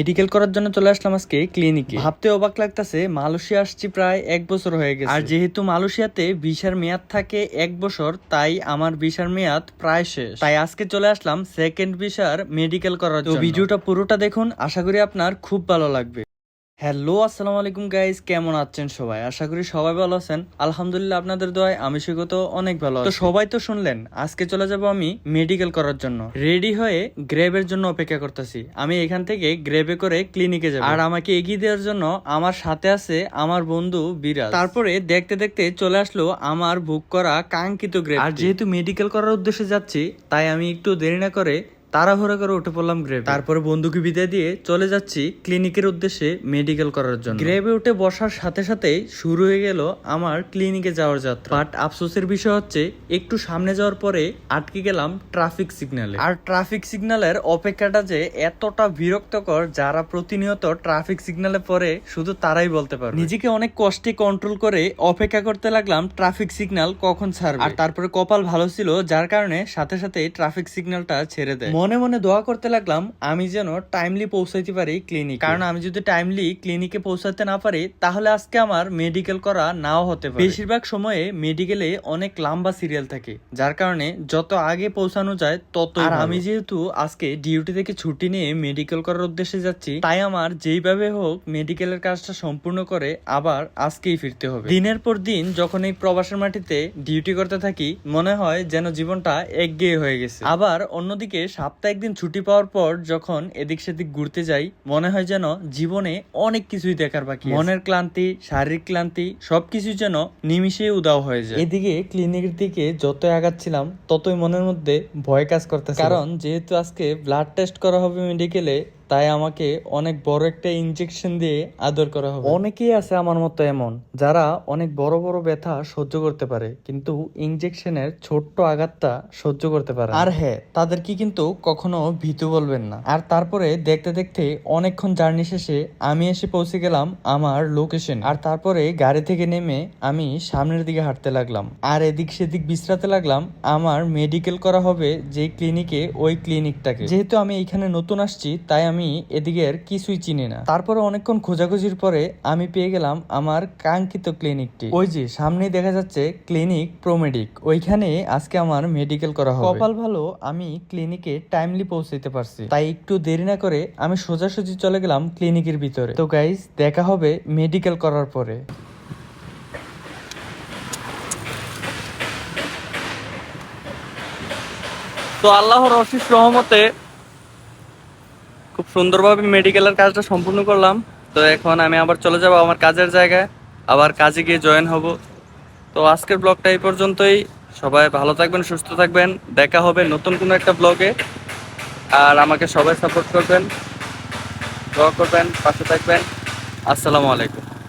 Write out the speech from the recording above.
Medical করার জন্য চলে আসলাম আজকে ক্লিনিকে ভাবতে অবাক লাগতেছে মালয়েশিয়া আসছি প্রায় এক বছর হয়ে গেছে। আর যেহেতু মালয়েশিয়াতে ভিসার মেয়াদ থাকে এক বছর তাই আমার ভিসার মেয়াদ প্রায় শেষ। তাই আজকে চলে আসলাম সেকেন্ড ভিসার মেডিকেল করার জন্য। ভিডিওটা পুরোটা দেখুন আশা করি আপনার খুব ভালো লাগবে। হ্যালো, আসসালামু আলাইকুম গাইজ কেমন আছেন সবাই? আশা করি সবাই ভালো আছেন। আলহামদুলিল্লাহ আপনাদের দোয়ায় আমি সেগত অনেক ভালো তো সবাই তো শুনলেন, আজকে চলে যাব আমি মেডিকেল করার জন্য। রেডি হয়ে গ্রেবের জন্য অপেক্ষা করতেছি। আমি এখান থেকে গ্রেবে করে ক্লিনিকে যাব। আর আমাকে এগিয়ে দেওয়ার জন্য আমার সাথে আছে আমার বন্ধু বিরাজ। তারপরে দেখতে দেখতে চলে আসলো আমার বুক করা কাঙ্ক্ষিত গ্রেব আর যেহেতু মেডিকেল করার উদ্দেশ্যে যাচ্ছি, তাই আমি একটু দেরি না করে তাড়াহুড়া করে উঠে পড়লাম গ্রেভে তারপরে বন্ধুকে বিদায় দিয়ে চলে যাচ্ছি ক্লিনিকের উদ্দেশ্যে মেডিকেল করার জন্য। গ্রেভে উঠে বসার সাথে সাথে শুরু হয়ে গেল আমার ক্লিনিকে যাওয়ার যাত্রা। বাট আফসোসের বিষয় হচ্ছে একটু সামনে যাওয়ার পরে আটকে গেলাম ট্রাফিক সিগন্যালে আর ট্রাফিক সিগন্যালের অপেক্ষাটা যে এতটা বিরক্তকর যারা প্রতিনিয়ত ট্রাফিক সিগন্যালে পরে শুধু তারাই বলতে পারে নিজেকে অনেক কষ্টে কন্ট্রোল করে অপেক্ষা করতে লাগলাম ট্রাফিক সিগন্যাল কখন ছাড়বে? আর তারপরে কপাল ভালো ছিল যার কারণে সাথে সাথে ট্রাফিক সিগন্যালটা ছেড়ে দেয়। মনে মনে দোয়া করতে লাগলাম আমি যেন টাইমলি পৌঁছাইতে পারি ক্লিনিক কারণ আমি যদি টাইমলি ক্লিনিকে পৌঁছাতে না পারি তাহলে আজকে আমার মেডিকেল করা নাও হতে পারে। বেশিরভাগ সময়ে মেডিকেলে অনেক লম্বা সিরিয়াল থাকে যার কারণে যত আগে পৌঁছানো যায় তত আর আমি যেহেতু আজকে ডিউটি থেকে ছুটি নিয়ে মেডিকেল করার উদ্দেশ্যে যাচ্ছি তাই আমার যেইভাবে হোক মেডিকেলের কাজটা সম্পূর্ণ করে আবার আজকেই ফিরতে হবে। দিনের পর দিন যখন এই প্রবাসের মাটিতে ডিউটি করতে থাকি মনে হয় যেন জীবনটা একগেয়ে হয়ে গেছে। আবার অন্যদিকে সপ্তাহে একদিন ছুটি পাওয়ার পর যখন এদিক সেদিক ঘুরতে যাই মনে হয় যেন জীবনে অনেক কিছুই দেখার বাকি মনের ক্লান্তি শারীরিক ক্লান্তি সবকিছু যেন নিমিশে উদাও হয়ে যায়। এদিকে ক্লিনিকের দিকে যত আগাচ্ছিলাম ততই মনের মধ্যে ভয় কাজ করতেছে কারণ যেহেতু আজকে ব্লাড টেস্ট করা হবে মেডিকেলে তাই আমাকে অনেক বড় একটা ইনজেকশন দিয়ে আদর করা হবে। অনেকেই আছে আমার মতো এমন যারা অনেক বড় বড় ব্যথা সহ্য করতে পারে কিন্তু ইনজেকশনের ছোট্ট আঘাতটা সহ্য করতে পারে আর হ্যাঁ তাদের কি কিন্তু কখনো ভীতু বলবেন না। আর তারপরে দেখতে দেখতে অনেকক্ষণ জার্নি শেষে আমি এসে পৌঁছে গেলাম আমার লোকেশন আর তারপরে গাড়ি থেকে নেমে আমি সামনের দিকে হাঁটতে লাগলাম। আর এদিক সেদিক বিশ্রাতে লাগলাম আমার মেডিকেল করা হবে যে ক্লিনিকে ওই ক্লিনিকটাকে যেহেতু আমি এখানে নতুন আসছি তাই আমি এদিকের কিছুই চিনি না। তারপরে অনেকক্ষণ খোঁজাখুঁজির পরে আমি পেয়ে গেলাম আমার কাঙ্ক্ষিত ক্লিনিকটি। ওই যে সামনেই দেখা যাচ্ছে ক্লিনিক প্রোমেডিক। ওইখানে আজকে আমার মেডিকেল করা হবে। কপাল ভালো আমি ক্লিনিকে টাইমলি পৌঁছাইতে পারছি। তাই একটু দেরি না করে আমি সোজাসুজি চলে গেলাম ক্লিনিকের ভিতরে। তো গাইজ দেখা হবে মেডিকেল করার পরে। তো আল্লাহর অশেষ রহমতে খুব সুন্দরভাবে মেডিকেলের কাজটা সম্পূর্ণ করলাম। তো এখন আমি আবার চলে যাব আমার কাজের জায়গায়। আবার কাজে গিয়ে জয়েন হব। তো আজকের ব্লগটা এই পর্যন্তই। সবাই ভালো থাকবেন, সুস্থ থাকবেন। দেখা হবে নতুন কোনো একটা ব্লগে আর আমাকে সবাই সাপোর্ট করবেন। দোয়া করবেন, পাশে থাকবেন। আসসালামু আলাইকুম।